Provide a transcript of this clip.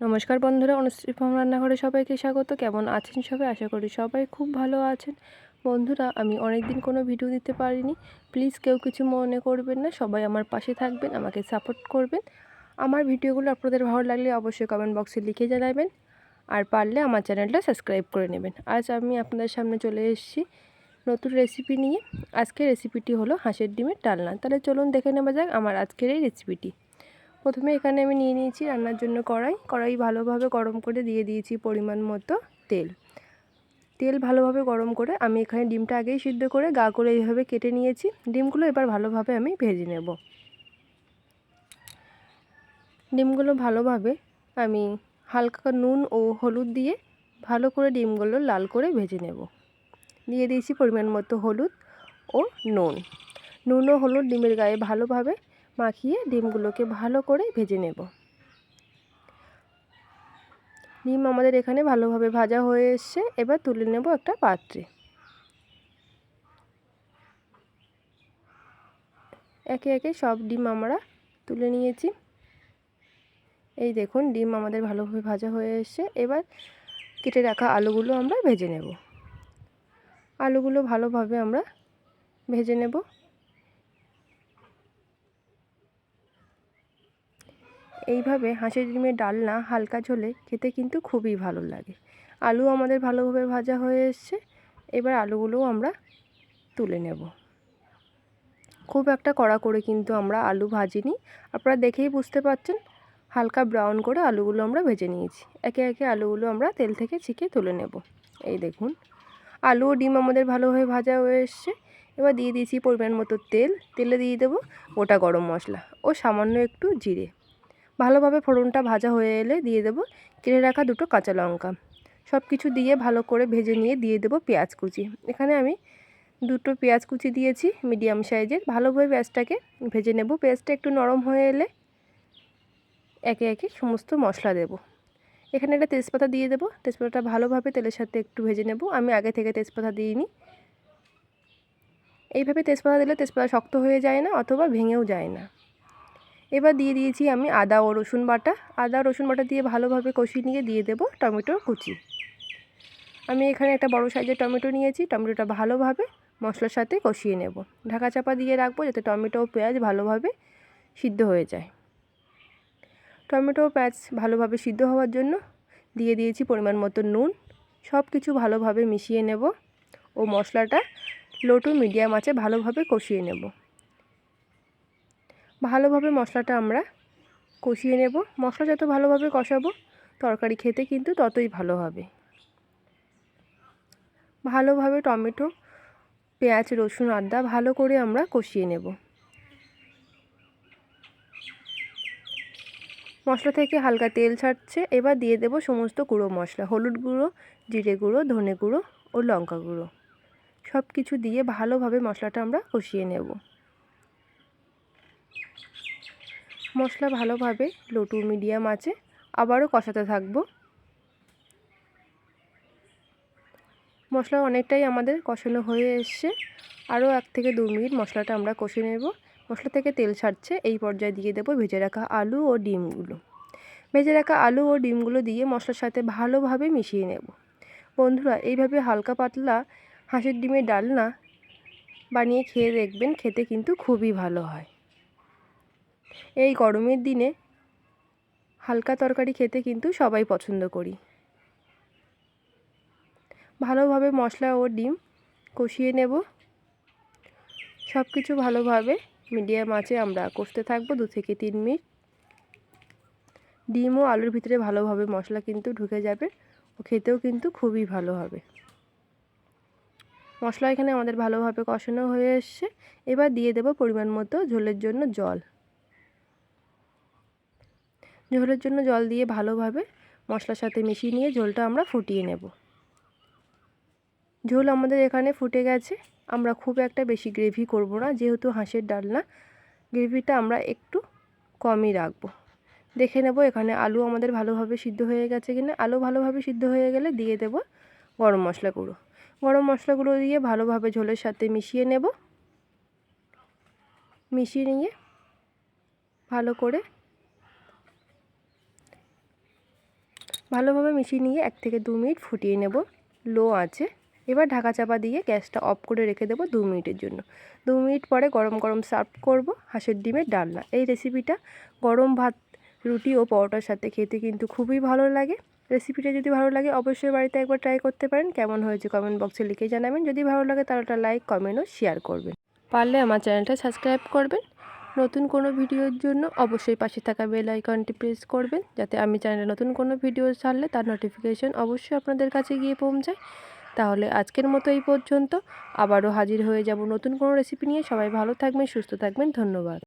নমস্কার বন্ধুরা, অনুশ্রী ফার্ম রান্নাঘরে সবাইকে স্বাগত। কেমন আছেন সবাই? আশা করি সবাই খুব ভালো আছেন। বন্ধুরা, আমি অনেক দিন কোনো ভিডিও দিতে পারিনি। প্লিজ কেউ কিছু মনে করবেন না, সবাই আমার পাশে থাকবেন, আমাকে সাপোর্ট করবেন। আমার ভিডিওগুলো আপনাদের ভালো লাগলে অবশ্যই কমেন্ট বক্সে লিখে জানাবেন। আর পারলে আমার চ্যানেলটা সাবস্ক্রাইব করে নেবেন। আজ আমি আপনাদের সামনে চলে এসেছি নতুন রেসিপি নিয়ে। আজকের রেসিপিটি হলো হাঁসের ডিমের ডালনা। তাহলে চলুন দেখে নেওয়া যাক আমার আজকের এই রেসিপিটি প্রথমে এখানে আমি নিয়ে নিয়েছি রান্নার জন্য কড়াই। কড়াই ভালোভাবে গরম করে দিয়ে দিয়েছি পরিমাণ মতো তেল। তেল ভালোভাবে গরম করে আমি এখানে ডিমটা আগেই সিদ্ধ করে গা করে এইভাবে কেটে নিয়েছি। ডিমগুলো এবার ভালোভাবে আমি ভেজে নেব। ডিমগুলো ভালোভাবে আমি হালকা নুন ও হলুদ দিয়ে ভালো করে ডিমগুলো লাল করে ভেজে নেব। দিয়ে দিয়েছি পরিমাণ মতো হলুদ ও নুন। নুন ও হলুদ ডিমের গায়ে ভালোভাবে মাখিয়ে ডিমগুলোকে ভালো করে ভেজে নেব। ডিম আমাদের এখানে ভালোভাবে ভাজা হয়ে এসছে। এবার তুলে নেব একটা পাত্রে। একে একে সব ডিম আমরা তুলে নিয়েছি। এই দেখুন, ডিম আমাদের ভালোভাবে ভাজা হয়ে এসছে। এবার কেটে রাখা আলুগুলো আমরা ভেজে নেব। আলুগুলো ভালোভাবে আমরা ভেজে নেব। এইভাবে হাঁসের ডিমের ডালনা হালকা ঝোলে খেতে কিন্তু খুবই ভালো লাগে। আলু আমাদের ভালোভাবে ভাজা হয়ে এসছে। এবার আলুগুলোও আমরা তুলে নেব। খুব একটা কড়া করে কিন্তু আমরা আলু ভাজিনি। আপনারা দেখেই বুঝতে পারছেন হালকা ব্রাউন করে আলুগুলো আমরা ভেজে নিয়েছি। একে একে আলুগুলো আমরা তেল থেকে ছিকে তুলে নেব। এই দেখুন, আলু ও ডিম আমাদের ভালোভাবে ভাজা হয়ে এসছে। এবার দিয়ে দিয়েছি পরিমাণ মতো তেল। তেলে দিয়ে দেবো গোটা গরম মশলা ও সামান্য একটু জিরে। ভালোভাবে ফোড়নটা ভাজা হয়ে এলে দিয়ে দেবো কেটে রাখা দুটো কাঁচা লঙ্কা। সব কিছু দিয়ে ভালো করে ভেজে নিয়ে দিয়ে দেবো পেঁয়াজ কুচি। এখানে আমি দুটো পেঁয়াজ কুচি দিয়েছি মিডিয়াম সাইজের। ভালোভাবে পেঁয়াজটাকে ভেজে নেব। পেঁয়াজটা একটু নরম হয়ে এলে একে একে সমস্ত মশলা দেব। এখানে একটা তেজপাতা দিয়ে দেবো। তেজপাতাটা ভালোভাবে তেলের সাথে একটু ভেজে নেব। আমি আগে থেকে তেজপাতা দিইনি। এইভাবে তেজপাতা দিলে তেজপাতা শক্ত হয়ে যায় না অথবা ভেঙেও যায় না। এবার দিয়ে দিয়েছি আমি আদা ও রসুন বাটা। আদা রসুন বাটা দিয়ে ভালোভাবে কষিয়ে নিয়ে দিয়ে দেবো টমেটো কুচি। আমি এখানে একটা বড় সাইজের টমেটো নিয়েছি, টমেটোটা ভালোভাবে মশলার সাথে কষিয়ে নেব। ঢাকা চাপা দিয়ে রাখব যাতে টমেটো ও পেঁয়াজ ভালোভাবে সিদ্ধ হয়ে যায়। টমেটো ও পেঁয়াজ ভালোভাবে সিদ্ধ হওয়ার জন্য দিয়ে দিয়েছি পরিমাণ মতো নুন। সব কিছু ভালোভাবে মিশিয়ে নেব ও মশলাটা লো টু মিডিয়াম আছে ভালোভাবে কষিয়ে নেব। ভালোভাবে মশলাটা আমরা কষিয়ে নেব। মশলা যত ভালোভাবে কষাবো, তরকারি খেতে কিন্তু ততই ভালো হবে। ভালোভাবে টমেটো, পেঁয়াজ, রসুন, আদা ভালো করে আমরা কষিয়ে নেব। মশলা থেকে হালকা তেল ছাড়ছে, এবার দিয়ে দেব সমস্ত গুঁড়ো মশলা, হলুদ গুঁড়ো, জিরে গুঁড়ো, ধনে গুঁড়ো ও লঙ্কা গুঁড়ো। সব কিছু দিয়ে ভালোভাবে মশলাটা আমরা কষিয়ে নেব। মশলা ভালোভাবে লো টু মিডিয়াম আছে, আবারও কষাতে থাকব। মশলা অনেকটাই আমাদের কষানো হয়ে এসছে। আরও এক থেকে দু মিনিট মশলাটা আমরা কষে নেব। মশলা থেকে তেল ছাড়ছে, এই পর্যায়ে দিয়ে দেবো ভেজে রাখা আলু ও ডিমগুলো। ভেজে রাখা আলু ও ডিমগুলো দিয়ে মশলার সাথে ভালোভাবে মিশিয়ে নেব। বন্ধুরা, এইভাবে হালকা পাতলা হাঁসের ডিমের ডালনা বানিয়ে খেয়ে দেখবেন, খেতে কিন্তু খুবই ভালো হয়। এই গরমের দিনে হালকা তরকারি খেতে কিন্তু সবাই পছন্দ করি। ভালোভাবে মশলা ও ডিম কষিয়ে নেব। সব কিছু ভালোভাবে মিডিয়াম আঁচে আমরা কষতে থাকব দু থেকে তিন মিনিট। ডিম ও আলুর ভিতরে ভালোভাবে মশলা কিন্তু ঢুকে যাবে ও খেতেও কিন্তু খুবই ভালো হবে। মশলা এখানে আমাদের ভালোভাবে কষানো হয়ে এসছে। এবার দিয়ে দেব পরিমাণ মতো ঝোলের জন্য জল। ঝোলের জন্য জল দিয়ে ভালোভাবে মশলার সাথে মিশিয়ে নিয়ে ঝোলটা আমরা ফুটিয়ে নেব। ঝোল আমাদের এখানে ফুটে গেছে। আমরা খুব একটা বেশি গ্রেভি করব না, যেহেতু হাঁসের ডালনা। গ্রেভিটা আমরা একটু কমই রাখব। দেখে নেব এখানে আলু আমাদের ভালোভাবে সিদ্ধ হয়ে গেছে কিনা। আলু ভালোভাবে সিদ্ধ হয়ে গেলে দিয়ে দেব গরম মশলা গুঁড়ো। গরম মশলাগুলো দিয়ে ভালোভাবে ঝোলের সাথে মিশিয়ে নেব। মিশিয়ে নিয়ে ভালো করে ভালোভাবে মিশিয়ে নিয়ে এক থেকে দু মিনিট ফুটিয়ে নেব। লো আছে এবার ঢাকা চাপা দিয়ে গ্যাসটা অফ করে রেখে দেবো দু মিনিটের জন্য। দু মিনিট পরে গরম গরম সার্ভ করব হাঁসের ডিমের ডালনা। এই রেসিপিটা গরম ভাত, রুটি ও পরোটার সাথে খেতে কিন্তু খুবই ভালো লাগে। রেসিপিটা যদি ভালো লাগে অবশ্যই বাড়িতে একবার ট্রাই করতে পারেন। কেমন হয়েছে কমেন্ট বক্সে লিখে জানাবেন। যদি ভালো লাগে তাহলে লাইক, কমেন্ট ও শেয়ার করবেন। পারলে আমার চ্যানেলটা সাবস্ক্রাইব করবেন। নতুন কোনো ভিডিওর জন্য অবশ্যই পাশে থাকা বেল আইকনটি প্রেস করবেন, যাতে আমি চ্যানেলে নতুন কোনো ভিডিও ছাড়লে তার নোটিফিকেশন অবশ্যই আপনাদের কাছে গিয়ে পৌঁছায়। তাহলে আজকের মতো এই পর্যন্ত। আবারও হাজির হয়ে যাব নতুন কোনো রেসিপি নিয়ে। সবাই ভালো থাকবেন, সুস্থ থাকবেন। ধন্যবাদ।